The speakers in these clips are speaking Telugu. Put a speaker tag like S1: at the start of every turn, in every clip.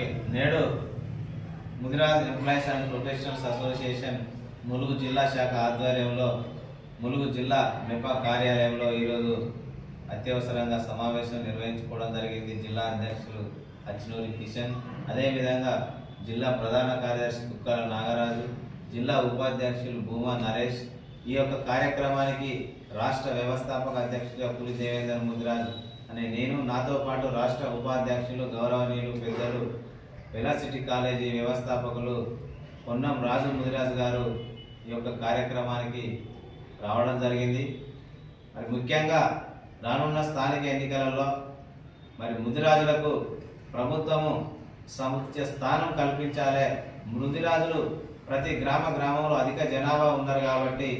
S1: ఓకే నేడు Mudiraj employees and professionals association Mulugu జిల్లా శాఖ ఆధ్వర్యంలో ములుగు జిల్లా మెపా కార్యాలయంలో ఈరోజు అత్యవసరంగా సమావేశం నిర్వహించుకోవడం జరిగింది. జిల్లా అధ్యక్షులు అచ్చినూరి కిషన్ అదేవిధంగా జిల్లా ప్రధాన కార్యదర్శి కుక్కల నాగరాజు జిల్లా ఉపాధ్యక్షులు భూమా నరేష్. ఈ యొక్క కార్యక్రమానికి రాష్ట్ర వ్యవస్థాపక అధ్యక్షుడిగా పులి దేవేందర్ ముదిరాజు అనే నేను నాతో పాటు రాష్ట్ర ఉపాధ్యక్షులు గౌరవనీయులు పెద్దలు వెలాసిటీ కాలేజీ వ్యవస్థాపకులు పొన్నం రాజు ముదిరాజు గారు ఈ యొక్క కార్యక్రమానికి రావడం జరిగింది. మరి ముఖ్యంగా రానున్న స్థానిక ఎన్నికలలో మరి ముదిరాజులకు ప్రభుత్వము సముచ్య స్థానం కల్పించాలి. ముదిరాజులు ప్రతి గ్రామ గ్రామంలో అధిక జనాభా ఉన్నారు కాబట్టి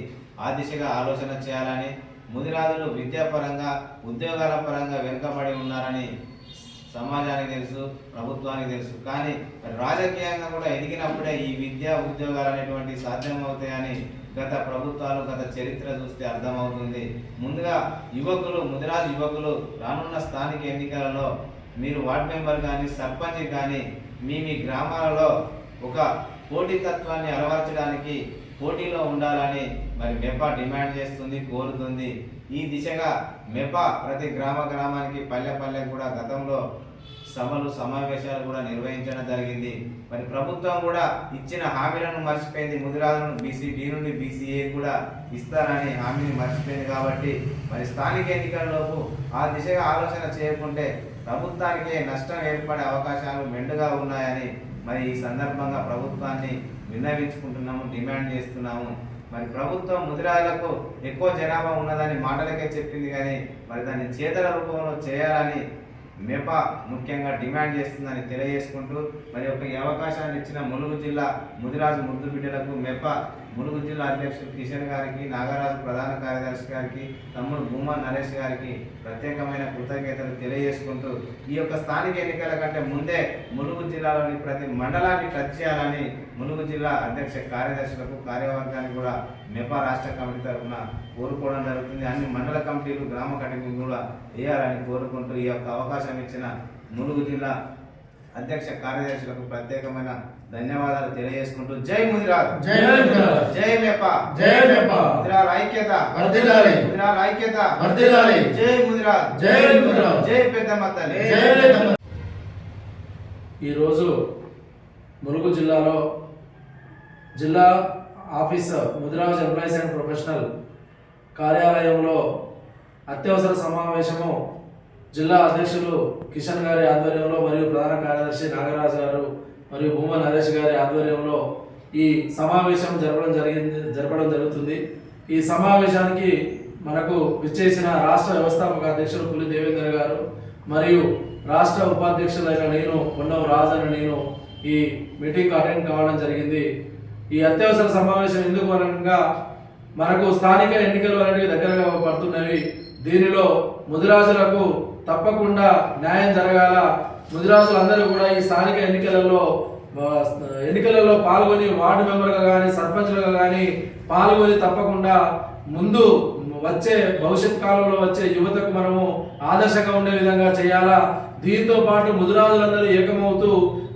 S1: ఆ దిశగా ఆలోచన చేయాలని ముదిరాజులు విద్యాపరంగా ఉద్యోగాల పరంగా వెనుకబడి ఉన్నారని సమాజానికి తెలుసు ప్రభుత్వానికి తెలుసు. కానీ రాజకీయంగా కూడా ఎదిగినప్పుడే ఈ విద్యా ఉద్యోగాలు అనేటువంటి సాధ్యమవుతాయని గత ప్రభుత్వాలు గత చరిత్ర చూస్తే అర్థమవుతుంది. ముందుగా యువకులు ముదిరాజు యువకులు రానున్న స్థానిక ఎన్నికలలో మీరు వార్డ్ మెంబర్ కానీ సర్పంచ్ కానీ మీ మీ గ్రామాలలో ఒక పోటీతత్వాన్ని అలవర్చడానికి పోటీలో ఉండాలని మరి మెపా డిమాండ్ చేస్తుంది కోరుతుంది. ఈ దిశగా మెపా ప్రతి గ్రామ గ్రామానికి పల్లె పల్లె కూడా గతంలో సభలు సమావేశాలు కూడా నిర్వహించడం జరిగింది. మరి ప్రభుత్వం కూడా ఇచ్చిన హామీలను మర్చిపోయింది. ముదిరాజులను బీసీ డి నుండి బీసీఏ కూడా ఇస్తారని హామీని మర్చిపోయింది కాబట్టి మరి స్థానిక ఎన్నికల్లోపు ఆ దిశగా ఆలోచన చేయకుంటే ప్రభుత్వానికే నష్టం ఏర్పడే అవకాశాలు మెండుగా ఉన్నాయని మరి ఈ సందర్భంగా ప్రభుత్వాన్ని విన్నవించుకుంటున్నాము డిమాండ్ చేస్తున్నాము. మరి ప్రభుత్వం ముదిరాలకు ఎక్కువ జనాభా ఉన్నదని మాటలకే చెప్పింది కానీ మరి దాన్ని చేతల రూపంలో చేయాలని మెపా ముఖ్యంగా డిమాండ్ చేస్తుందని తెలియజేసుకుంటూ మరి ఒక అవకాశాన్ని ఇచ్చిన ములుగు జిల్లా ముదిరాజు ముద్దు బిడ్డలకు మెపా ములుగు జిల్లా అధ్యక్షుడు కిషన్ గారికి నాగరాజు ప్రధాన కార్యదర్శి గారికి తమ్ముడు భూమా నరేష్ గారికి ప్రత్యేకమైన కృతజ్ఞతలు తెలియజేసుకుంటూ ఈ యొక్క స్థానిక ఎన్నికల కంటే ముందే ములుగు జిల్లాలోని ప్రతి మండలాన్ని టచ్ చేయాలని ములుగు జిల్లా అధ్యక్ష కార్యదర్శులకు కార్యవర్గానికి కూడా మెపా రాష్ట్ర కమిటీ తరఫున కోరుకోవడం జరుగుతుంది. అన్ని మండల కమిటీలు గ్రామ కమిటీలు కూడా వేయాలని కోరుకుంటూ ఈ యొక్క అవకాశం ఇచ్చిన ములుగు జిల్లా అధ్యక్ష కార్యదర్శులకు ప్రత్యేకమైన ధన్యవాదాలు తెలియజేసుకుంటూ జై ముదిరాజ్
S2: జై.
S1: జై మెపా
S2: జై మెపా.
S1: ముదిరాల ఐక్యత
S2: వర్ధిల్లాలి.
S1: ముదిరాల ఐక్యత
S2: వర్ధిల్లాలి.
S1: జై ముదిరాజ్
S2: జై ముదిరాజ్.
S1: జై పెద్దమ్మ తల్లి.
S3: ఈరోజు ములుగు జిల్లాలో జిల్లా office Mudiraj employees and professional కార్యాలయంలో అత్యవసర సమావేశము జిల్లా అధ్యక్షులు కిషన్ గారి ఆధ్వర్యంలో మరియు ప్రధాన కార్యదర్శి నాగరాజు గారు మరియు భూమా నరేష్ గారి ఆధ్వర్యంలో ఈ సమావేశం జరపడం జరిగింది జరపడం జరుగుతుంది. ఈ సమావేశానికి మనకు విచ్చేసిన రాష్ట్ర వ్యవస్థాపక అధ్యక్షులు పులి దేవేంద్ర గారు మరియు రాష్ట్ర ఉపాధ్యక్షులైన నేను పొన్నం రాజు అని నేను ఈ మీటింగ్ అటెండ్ కావడం జరిగింది. ఈ అత్యవసర సమావేశం ఎందుకు అనగా మనకు స్థానిక ఎన్నికలు అనేవి దగ్గరగా పడుతున్నవి. దీనిలో ముదిరాజులకు తప్పకుండా న్యాయం జరగాల. ముదిరాజులందరూ కూడా ఈ స్థానిక ఎన్నికలలో ఎన్నికలలో పాల్గొని వార్డు మెంబర్గా కానీ సర్పంచ్లుగా కానీ పాల్గొని తప్పకుండా ముందు వచ్చే భవిష్యత్ కాలంలో వచ్చే యువతకు మనము ఆదర్శంగా ఉండే విధంగా చేయాలా. దీంతో పాటు ముదిరాజులందరూ ఏకమవుతూ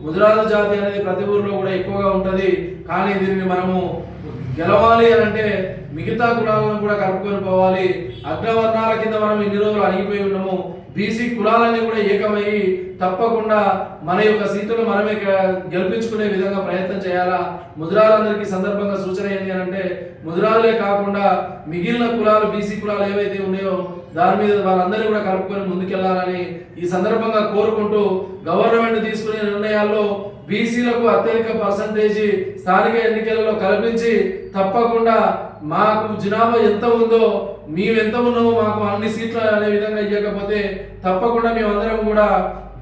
S3: ముదిరాజు జాతి అనేది ప్రతి ఊరిలో కూడా ఎక్కువగా ఉంటుంది. కానీ దీన్ని మనము గెలవాలి అని అంటే మిగతా కులాలను కూడా కలుపుకొని పోవాలి. అగ్రవర్ణాల కింద మనం ఇన్ని రోజులు అణిగిపోయి ఉన్నాము బీసీ కులాలన్నీ కూడా ఏకమయ్యి తప్పకుండా మన యొక్క సీటును మనమే గె- గెలిపించుకునే విధంగా ప్రయత్నం చేయాలా? ముదురాలందరికీ సందర్భంగా సూచన ఏంటి అని అంటే ముదురాలే కాకుండా మిగిలిన కులాలు బీసీ కులాలు ఏవైతే ఉన్నాయో దాని మీద వాళ్ళందరినీ కూడా కలుపుకొని ముందుకెళ్ళాలని ఈ సందర్భంగా కోరుకుంటూ గవర్నమెంట్ తీసుకునే నిర్ణయాల్లో బీసీలకు అత్యధిక పర్సంటేజీ స్థానిక ఎన్నికలలో కల్పించి తప్పకుండా మాకు జనాభా ఎంత ఉందో మేమెంత ఉన్నామో మాకు అన్ని సీట్లు అనే విధంగా ఇవ్వకపోతే తప్పకుండా మేమందరం కూడా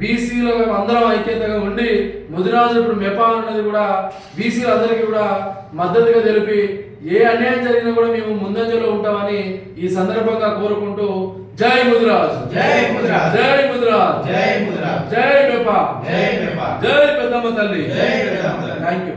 S3: బీసీలకు అందరం ఐక్యతగా ఉండి ముదిరాజు ఇప్పుడు మెపా అన్నది కూడా బీసీలందరికీ కూడా మద్దతుగా తెలిపి ఏ అన్యాయం జరిగినా కూడా మేము ముందంజలో ఉంటామని ఈ సందర్భంగా కోరుకుంటూ జై ముదిరాజ్
S1: జై ముదిరాజ్.
S3: జై ముదిరాజ్
S1: జై ముదిరాజ్.
S3: జై మెపా
S1: జై మెపా.
S3: జై పెద్దమ్మ తల్లి
S1: జై పెద్దమ్మ తల్లి.
S3: Thank you